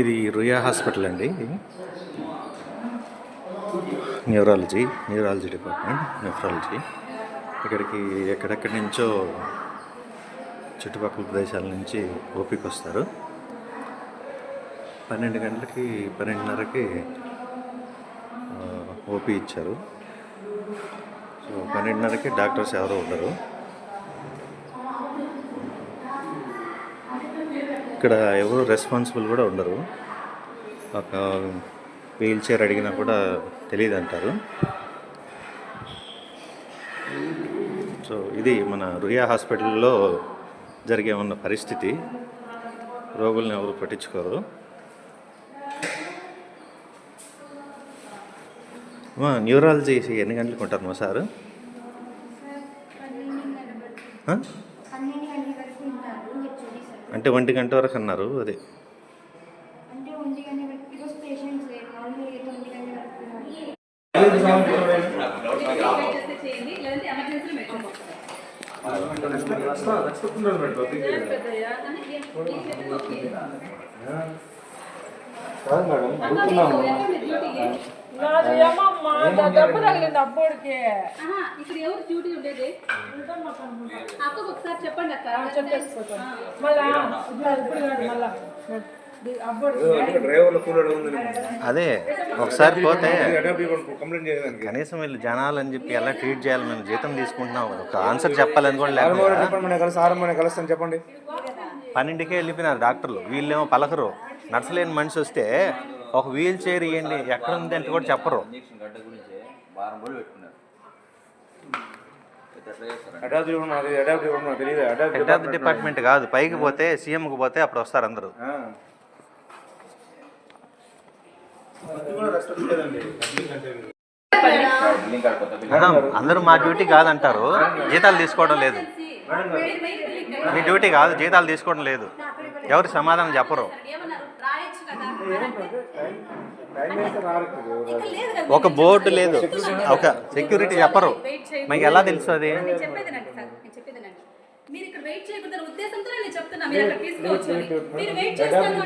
ఇది రుయా హాస్పిటల్ అండి. Neurology neurology department nephrology ఇక్కడికి ఎక్కడెక్కడి నుంచో చుట్టుపక్కల ప్రదేశాల నుంచి ఓపిక వస్తారు. పన్నెండు గంటలకి పన్నెండున్నరకి ఓపీ ఇచ్చారు. సో పన్నెండున్నరకి డాక్టర్స్ ఎవరో ఉండరు. ఇక్కడ ఎవరు రెస్పాన్సిబుల్ కూడా ఉండరు. ఒక వీల్ చైర్ అడిగినా కూడా తెలియదు అంటారు సో ఇది మన రుయా హాస్పిటల్లో జరిగే ఉన్న పరిస్థితి. రోగుల్ని ఎవరు పట్టించుకోరు. అమ్మా, న్యూరాలజీ ఎన్ని గంటలకు ఉంటారు మా సారు ఆ? పన్నెండు గంటల వరకు ఉంటారు హెచ్ఓడి సార్ అంటే ఒంటి గంట వరకు అన్నారు అదే. తగిలింది అబ్బోడికి. ఇక్కడ ఎవరు డ్యూటీ ఉండేది? అక్కకు ఒకసారి చెప్పండి అక్క. మళ్ళా ఇప్పుడు కాదు మళ్ళా. అదే ఒకసారి పోతే కనీసం వీళ్ళు జనాలు అని చెప్పి ఎలా ట్రీట్ చేయాలి మేము జీతం తీసుకుంటున్నాం ఒక ఆన్సర్ చెప్పాలని కూడా లేకుండా డిపార్ట్మెంట్ కలిసి ఆరంభం కలుస్తాను చెప్పండి. పన్నెండుకే వెళ్ళిపోయినారు డాక్టర్లు. వీళ్ళేమో పలకరు. నడచలేని మనిషి వస్తే ఒక వీల్ చైర్ ఇవ్వండి ఎక్కడ ఉంది అంటే కూడా చెప్పరు. హెడ్ డిపార్ట్మెంట్ కాదు. పైకి పోతే సీఎంకి పోతే అప్పుడు వస్తారు అందరూ. ఆహా, అందరూ మా డ్యూటీ కాదంటారు. జీతాలు తీసుకోవడం లేదు. మీ డ్యూటీ కాదు జీతాలు తీసుకోవడం లేదు. ఎవరు సమాధానం చెప్పరు. ఒక బోర్డు లేదు. ఒక సెక్యూరిటీ చెప్పరు. మీకు ఎలా తెలుసు అది నేను చెప్పేదేనండి సార్ నేను చెప్పేదేనండి మీరు ఇక్కడ వెయిట్ చేయకూడదు ఉద్దేశంతో నేను చెప్తున్నా మీరు అక్కడ తీసుకోవచ్చు అని. మీరు వెయిట్ చేస్తాను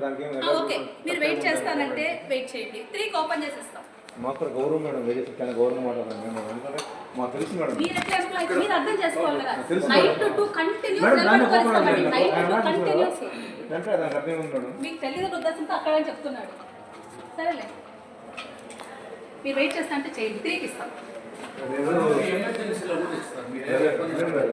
అంటే ఓకే. మీరు వెయిట్ చేస్తానంటే వెయిట్ చేయండి. త్రీకి ఓపెన్ చేసేస్తాం. మాకు కూడా గౌరవం మేడం వేరే చాలా గౌరవం మాట్లాడాలి మేము ఎందుకంటే మాకు తెలుసు మేడం. మీరు ఎట్లా ఎంప్లాయ్ మీరు అర్థం చేసుకోవాలి కదా. తెలుసు night to two continues madam దాన్ని నిలబడుకోవాలి ఓపెన్ నైట్ టు కంటిన్యూస్ అంటే దానికి అర్థం ఉంది మేడం? మీకు తెలియదు ఉద్దేశంతో అక్కడని చెప్తున్నాడు. సరేలే. మీరు వెయిట్ చేస్తా అంటే చేయండి. త్రీకి ఇస్తాం.